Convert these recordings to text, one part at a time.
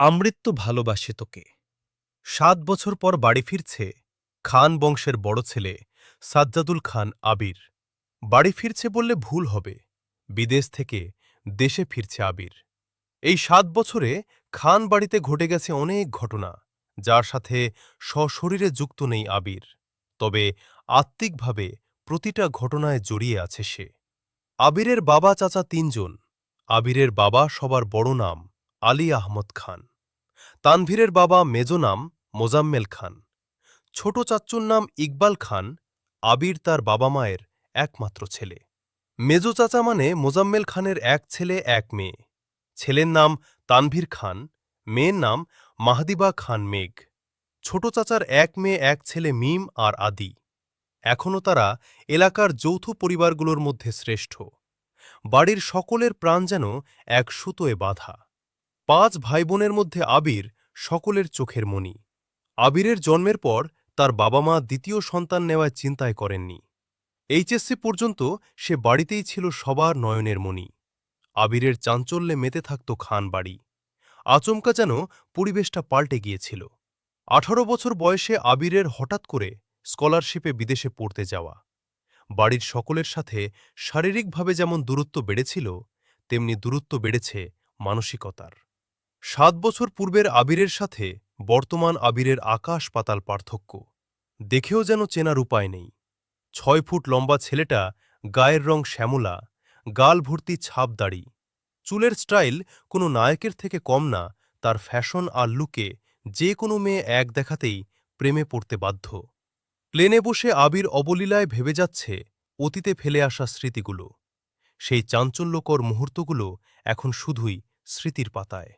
আমৃত্যু ভালোবাসে তোকে। সাত বছর পর বাড়ি ফিরছে খান বংশের বড় ছেলে সাজ্জাদুল খান আবির। বাড়ি ফিরছে বললে ভুল হবে, বিদেশ থেকে দেশে ফিরছে আবির। এই সাত বছরে খান বাড়িতে ঘটে গেছে অনেক ঘটনা, যার সাথে সশরীরে যুক্ত নেই আবির, তবে আত্মিকভাবে প্রতিটা ঘটনায় জড়িয়ে আছে সে। আবিরের বাবা চাচা তিনজন, আবিরের বাবা সবার বড় নাম আলী আহমদ খান। তানভীরের বাবা মেজ নাম মোজাম্মেল খান। ছোট চাচ্চুর নাম ইকবাল খান, আবির তার বাবা মায়ের একমাত্র ছেলে। মেজো চাচা মানে মোজাম্মেল খানের এক ছেলে, এক মেয়ে। ছেলের নাম তানভীর খান, মেয়ের নাম মাহদিবা খান মেঘ। ছোট চাচার এক মেয়ে, এক ছেলে মিম আর আদি। এখনও তারা এলাকার যৌথ পরিবারগুলোর মধ্যে শ্রেষ্ঠ। বাড়ির সকলের প্রাণ যেন এক সুতোয় বাঁধা। পাঁচ ভাইবোনের মধ্যে আবির সকলের চোখের মণি। আবিরের জন্মের পর তার বাবা মা দ্বিতীয় সন্তান নেওয়ায় চিন্তায় করেননি। এইচএসসি পর্যন্ত সে বাড়িতেই ছিল সবার নয়নের মণি। আবিরের চাঞ্চল্যে মেতে থাকত খান বাড়ি। আচমকা যেন পরিবেশটা পাল্টে গিয়েছিল। আঠারো বছর বয়সে আবিরের হঠাৎ করে স্কলারশিপে বিদেশে পড়তে যাওয়া। বাড়ির সকলের সাথে শারীরিকভাবে যেমন দূরত্ব বেড়েছিল, তেমনি দূরত্ব বেড়েছে মানসিকতার। সাত বছর পূর্বের আবিরের সাথে বর্তমান আবিরের আকাশ পাতাল পার্থক্য। দেখেও যেন চেনার উপায় নেই। ছয় ফুট লম্বা ছেলেটা গায়ের রং শ্যামলা, গাল ভর্তি ছাপ দাড়ি। চুলের স্টাইল কোনো নায়কের থেকে কম না, তার ফ্যাশন আর লুকে যে কোনো মেয়ে এক দেখাতেই প্রেমে পড়তে বাধ্য। প্লেনে বসে আবির অবলীলায় ভেবে যাচ্ছে অতীতে ফেলে আসা স্মৃতিগুলো। সেই চাঞ্চল্যকর মুহূর্তগুলো এখন শুধুই স্মৃতির পাতায়।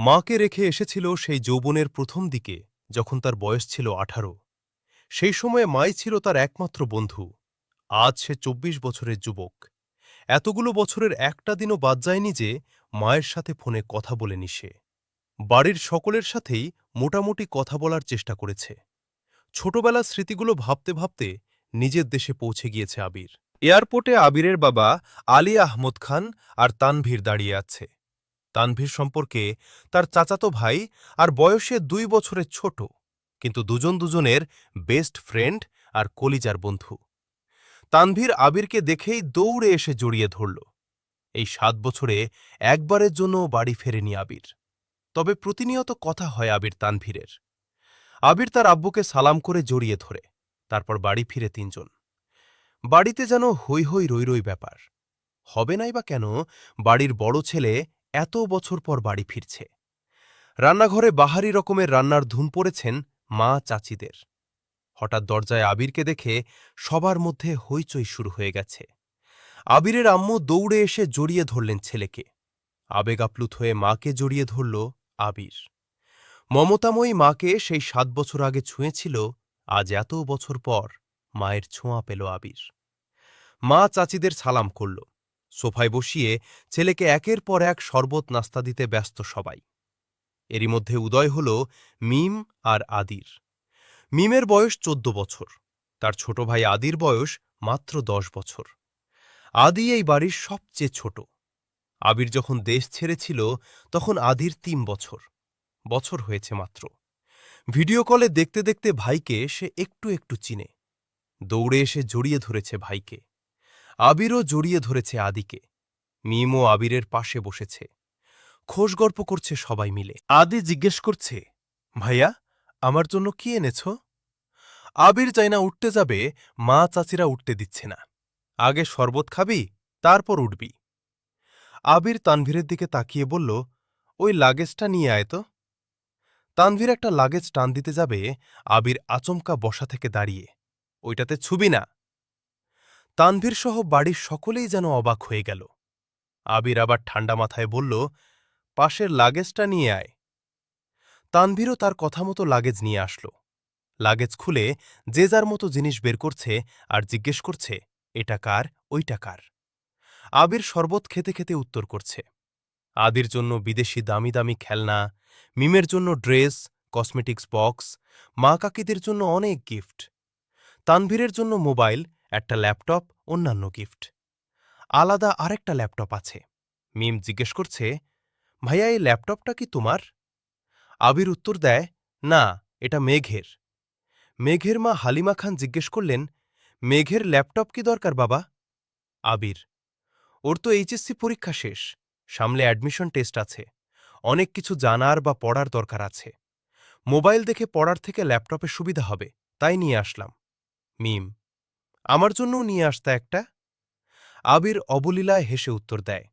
মাকে রেখে এসেছিল সেই যৌবনের প্রথম দিকে, যখন তার বয়স ছিল আঠারো। সেই সময়ে মাই ছিল তার একমাত্র বন্ধু। আজ সে চব্বিশ বছরের যুবক। এতগুলো বছরের একটা দিনও বাদ যায়নি যে, মায়ের সাথে ফোনে কথা বলেনি সে। বাড়ির সকলের সাথেই মোটামুটি কথা বলার চেষ্টা করেছে। ছোটবেলার স্মৃতিগুলো ভাবতে ভাবতে নিজের দেশে পৌঁছে গিয়েছে আবির। এয়ারপোর্টে আবিরের বাবা আলী আহমদ খান আর তানভীর দাঁড়িয়ে আছে। তানভীর সম্পর্কে তার চাচাতো ভাই আর বয়সে দুই বছরের ছোট, কিন্তু দুজন দুজনের বেস্ট ফ্রেন্ড আর কলিজার বন্ধু। তানভীর আবিরকে দেখেই দৌড়ে এসে জড়িয়ে ধরল। এই সাত বছরে একবারের জন্য বাড়ি ফেরেনি আবির। তবে প্রতিনিয়ত কথা হয় আবির তানভীরের। আবির তার আব্বুকে সালাম করে জড়িয়ে ধরে, তারপর বাড়ি ফিরে তিনজন। বাড়িতে যেন হৈ হৈ রই রই ব্যাপার। হবে নাই বা কেন, বাড়ির বড় ছেলে এত বছর পর বাড়ি ফিরছে। রান্নাঘরে বাহারি রকমের রান্নার ধুম পড়েছেন মা চাচিদের। হঠাৎ দরজায় আবিরকে দেখে সবার মধ্যে হইচই শুরু হয়ে গেছে। আবিরের আম্মু দৌড়ে এসে জড়িয়ে ধরলেন ছেলেকে। আবেগাপ্লুত হয়ে মাকে জড়িয়ে ধরল আবির। মমতাময়ী মাকে সেই সাত বছর আগে ছুঁয়েছিল, আজ এত বছর পর মায়ের ছোঁয়া পেল আবির। মা চাচিদের সালাম করল। সোফায় বসিয়ে ছেলেকে একের পর এক শরবত নাস্তা দিতে ব্যস্ত সবাই। এরই মধ্যে উদয় হল মিম আর আদির। মিমের বয়স চোদ্দ বছর, তার ছোট ভাই আদির বয়স মাত্র দশ বছর। আদি এই বাড়ির সবচেয়ে ছোট। আবির যখন দেশ ছেড়েছিল, তখন আদির তিন বছর বছর হয়েছে মাত্র। ভিডিও কলে দেখতে দেখতে ভাইকে সে একটু একটু চিনে। দৌড়ে এসে জড়িয়ে ধরেছে ভাইকে। আবিরও জড়িয়ে ধরেছে আদিকে। মিমও আবিরের পাশে বসেছে। খোশ গল্প করছে সবাই মিলে। আদি জিজ্ঞেস করছে, ভাইয়া, আমার জন্য কি এনেছ? আবির চাই না উঠতে যাবে, মা চাচিরা উঠতে দিচ্ছে না। আগে শরবত খাবি, তারপর উঠবি। আবির তানভীরের দিকে তাকিয়ে বলল, ওই লাগেজটা নিয়ে আয় তো। তানভীর একটা লাগেজ টান দিতে যাবে, আবির আচমকা বসা থেকে দাঁড়িয়ে। ওইটাতে ছুবি না। তানভীর সহ বাড়ির সকলেই যেন অবাক হয়ে গেল। আবির আবার ঠান্ডা মাথায় বলল, পাশের লাগেজটা নিয়ে আয়। তানভীরও তার কথা মতো লাগেজ নিয়ে আসল। লাগেজ খুলে যে যার মতো জিনিস বের করছে আর জিজ্ঞেস করছে, এটা কার? ওইটা কার? আবির শরবত খেতে খেতে উত্তর করছে, আদির জন্য বিদেশি দামি দামি খেলনা, মিমের জন্য ড্রেস, কসমেটিক্স বক্স, মা কাকিদের জন্য অনেক গিফট। তানভীরের জন্য মোবাইল একটা ল্যাপটপ, অন্যান্য গিফট। আলাদা আরেকটা ল্যাপটপ আছে। মিম জিজ্ঞেস করছে, ভাইয়া, এই ল্যাপটপটা কি তোমার? আবির উত্তর দেয়, না, এটা মেঘের। মেঘের মা হালিমা খান জিজ্ঞেস করলেন, মেঘের ল্যাপটপ কি দরকার বাবা? আবির, ওর তো এইচএসসি পরীক্ষা শেষ, সামলে অ্যাডমিশন টেস্ট আছে, অনেক কিছু জানার বা পড়ার দরকার আছে। মোবাইল দেখে পড়ার থেকে ল্যাপটপে সুবিধা হবে, তাই নিয়ে আসলাম। মিম আমার জন্যও নিয়ে আসতা একটা? আবির অবলীলায় হেসে উত্তর দেয়,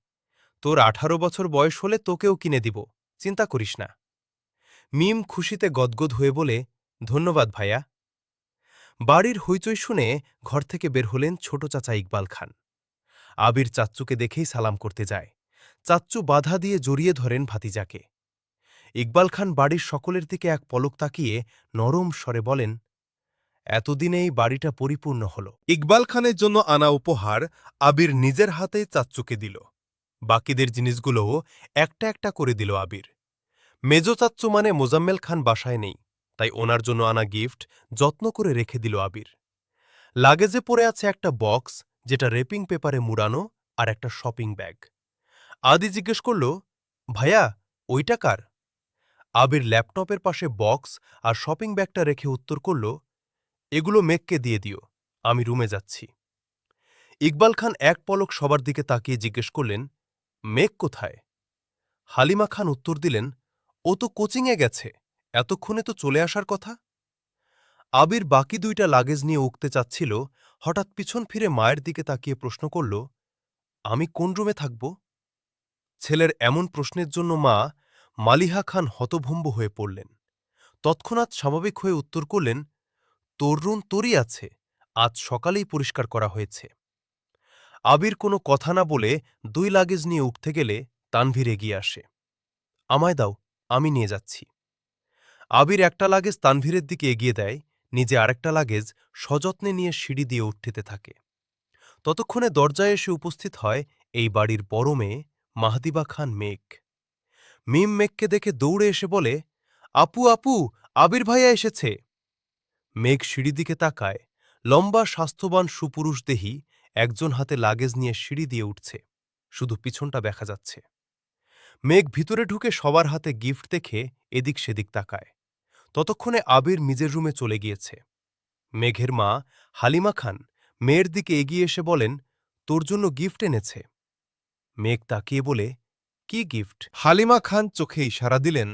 তোর আঠারো বছর বয়স হলে তোকেও কিনে দিব, চিন্তা করিস না। মিম খুশিতে গদগদ হয়ে বলে, ধন্যবাদ ভাইয়া। বাড়ির হইচই শুনে ঘর থেকে বের হলেন ছোট চাচা ইকবাল খান। আবির চাচ্চুকে দেখেই সালাম করতে যায়। চাচ্চু বাধা দিয়ে জড়িয়ে ধরেন ভাতিজাকে। ইকবাল খান বাড়ির সকলের দিকে এক পলক তাকিয়ে নরম স্বরে বলেন এতদিনে এই বাড়িটা পরিপূর্ণ হল। ইকবাল খানের জন্য আনা উপহার আবির নিজের হাতে চাচ্চুকে দিল। বাকিদের জিনিসগুলোও একটা একটা করে দিল আবির। মেজো চাচ্চু মানে মোজাম্মেল খান বাসায় নেই, তাই ওনার জন্য আনা গিফট যত্ন করে রেখে দিল আবির। লাগেজে পড়ে আছে একটা বক্স, যেটা রেপিং পেপারে মুড়ানো আর একটা শপিং ব্যাগ। আদি জিজ্ঞেস করল, ভাইয়া, ওইটা কার? আবির ল্যাপটপের পাশে বক্স আর শপিং ব্যাগটা রেখে উত্তর করল এগুলো মেঘকে দিয়ে দিও, আমি রুমে যাচ্ছি। ইকবাল খান এক পলক সবার দিকে তাকিয়ে জিজ্ঞেস করলেন, মেঘ কোথায়? হালিমা খান উত্তর দিলেন, ও তো কোচিংয়ে গেছে, এতক্ষণে তো চলে আসার কথা? আবির বাকি দুইটা লাগেজ নিয়ে উঠতে চাচ্ছিল, হঠাৎ পিছন ফিরে মায়ের দিকে তাকিয়ে প্রশ্ন করল, আমি কোন রুমে থাকব? ছেলের এমন প্রশ্নের জন্য মা মালিহা খান হতভম্ব হয়ে পড়লেন। তৎক্ষণাৎ স্বাভাবিক হয়ে উত্তর করলেন তোর রুম তোরই আছে, আজ সকালেই পরিষ্কার করা হয়েছে। আবির কোনো কথা না বলে দুই লাগেজ নিয়ে উঠতে গেলে তানভীর এগিয়ে আসে। আমায় দাও, আমি নিয়ে যাচ্ছি। আবির একটা লাগেজ তানভীরের দিকে এগিয়ে দেয়, নিজে আরেকটা লাগেজ সযত্নে নিয়ে সিঁড়ি দিয়ে উঠতে থাকে। ততক্ষণে দরজায় এসে উপস্থিত হয় এই বাড়ির বড় মেয়ে, মাহদিবা খান মেঘ। মিম মেঘকে দেখে দৌড়ে এসে বলে, আপু আপু, আবির ভাইয়া এসেছে। মেঘ সিঁড়ি দিকে তাকায়, লম্বা স্বাস্থ্যবান সুপুরুষ দেহি একজন হাতে লাগেজ নিয়ে সিঁড়ি দিয়ে উঠছে, শুধু পিছনটা দেখা যাচ্ছে। মেঘ ভিতরে ঢুকে সবার হাতে গিফট দেখে এদিক সেদিক তাকায়। ততক্ষণে আবির নিজের রুমে চলে গিয়েছে। মেঘের মা হালিমা খান মেয়ের দিকে এগিয়ে এসে বলেন, তোর জন্য গিফট এনেছে। মেঘ তাকিয়ে বলে, কি গিফট? হালিমা খান চোখে ইশারা দিলেন,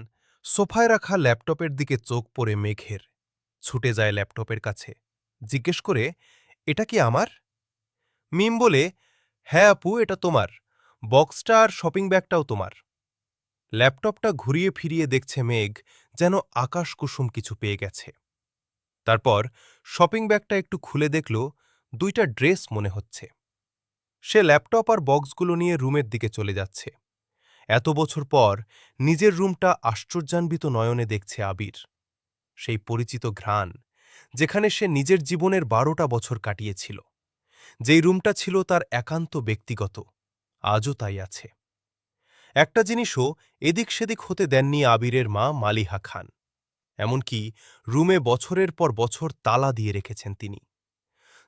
সোফায় রাখা ল্যাপটপের দিকে চোখ পড়ে মেঘের। ছুটে যায় ল্যাপটপের কাছে। জিজ্ঞেস করে, এটা কি আমার? মিম বলে হ্যাঁ আপু, এটা তোমার। বক্সটা আর শপিং ব্যাগটাও তোমার। ল্যাপটপটা ঘুরিয়ে ফিরিয়ে দেখছে মেঘ যেন আকাশ কুসুম কিছু পেয়ে গেছে। তারপর শপিং ব্যাগটা একটু খুলে দেখল, দুইটা ড্রেস মনে হচ্ছে। সে ল্যাপটপ আর বক্সগুলো নিয়ে রুমের দিকে চলে যাচ্ছে। এত বছর পর নিজের রুমটা আশ্চর্যান্বিত নয়নে দেখছে আবির। সেই পরিচিত ঘ্রাণ, যেখানে সে নিজের জীবনের বারোটা বছর কাটিয়েছিল। যেই রুমটা ছিল তার একান্ত ব্যক্তিগত, আজও তাই আছে। একটা জিনিসও এদিক সেদিক হতে দেননি আবিরের মা মালিহা খান। এমনকি রুমে বছরের পর বছর তালা দিয়ে রেখেছেন তিনি।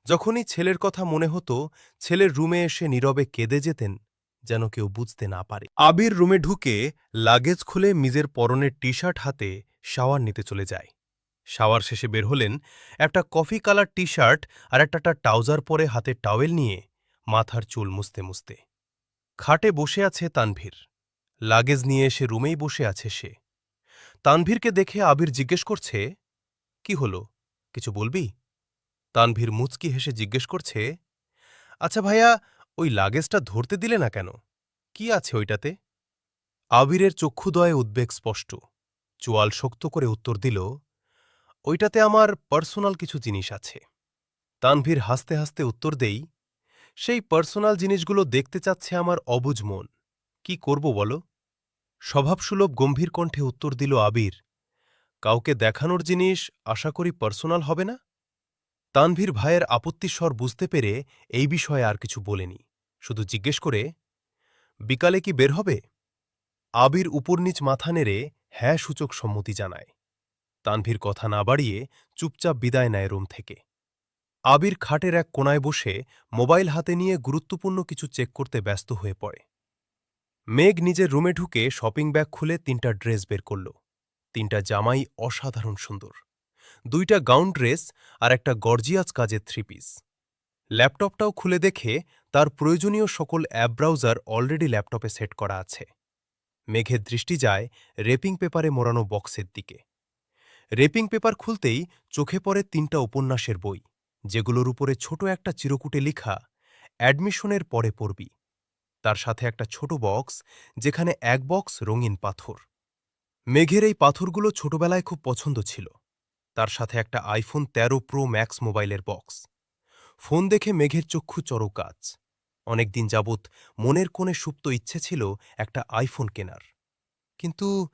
যখনই ছেলের কথা মনে হতো, ছেলের রুমে এসে নীরবে কেঁদে যেতেন, যেন কেউ বুঝতে না পারে। আবির রুমে ঢুকে লাগেজ খুলে মিজের পরনের টি শার্ট হাতে শাওয়ার নিতে চলে যায়। শাওয়ার শেষে বের হলেন, একটা কফি কালার টি শার্ট আর একটা ট্রাউজার পরে হাতে টাওয়েল নিয়ে মাথার চুল মুছতে মুছতে। খাটে বসে আছে তানভীর। লাগেজ নিয়ে এসে রুমেই বসে আছে সে। তানভীরকে দেখে আবির জিজ্ঞেস করছে, কি হলো? কিছু বলবি? তানভীর মুচকি হেসে জিজ্ঞেস করছে আচ্ছা ভাইয়া, ওই লাগেজটা ধরতে দিলে না কেন? কি আছে ওইটাতে? আবিরের চক্ষুদয়ে উদ্বেগ স্পষ্ট। চোয়াল শক্ত করে উত্তর দিল ওইটাতে আমার পার্সোনাল কিছু জিনিস আছে। তানভীর হাসতে হাসতে উত্তর দেই, সেই পার্সোনাল জিনিসগুলো দেখতে চাচ্ছে আমার অবুজ মন। কি করব বলো? স্বভাবসুলভ গম্ভীর কণ্ঠে উত্তর দিল আবির, কাউকে দেখানোর জিনিস আশা করি পার্সোনাল হবে না? তানভীর ভাইয়ের আপত্তি স্বর বুঝতে পেরে এই বিষয়ে আর কিছু বলেনি, শুধু জিজ্ঞেস করে, বিকালে কি বের হবে? আবির উপরনিচ মাথা নেড়ে হ্যাঁ সূচক সম্মতি জানায়। তানভীর কথা না বাড়িয়ে চুপচাপ বিদায় নেয় রুম থেকে। আবির খাটের এক কোনায় বসে মোবাইল হাতে নিয়ে গুরুত্বপূর্ণ কিছু চেক করতে ব্যস্ত হয়ে পড়ে। মেঘ নিজের রুমে ঢুকে শপিং ব্যাগ খুলে তিনটা ড্রেস বের করল। তিনটা জামাই অসাধারণ সুন্দর। দুইটা গাউন ড্রেস আর একটা গর্জিয়াস কাজের থ্রি পিস। ল্যাপটপটাও খুলে দেখে তার প্রয়োজনীয় সকল অ্যাপ ব্রাউজার অলরেডি ল্যাপটপে সেট করা আছে। মেঘের দৃষ্টি যায় রেপিং পেপারে মোড়ানো বক্সের দিকে। রেপিং পেপার খুলতেই চোখে পড়ে তিনটা উপন্যাসের বই, যেগুলোর উপরে ছোট একটা চিরকুটে লিখা, অ্যাডমিশনের পরে পড়বি। তার সাথে একটা ছোট বক্স, যেখানে এক বক্স রঙিন পাথর। মেঘের এই পাথরগুলো ছোটবেলায় খুব পছন্দ ছিল। তার সাথে একটা আইফোন ১৩ প্রো ম্যাক্স মোবাইলের বক্স। ফোন দেখে মেঘের চক্ষু চরকাজ। অনেকদিন যাবৎ মনের কোণে সুপ্ত ইচ্ছে ছিল একটা আইফোন কেনার। কিন্তু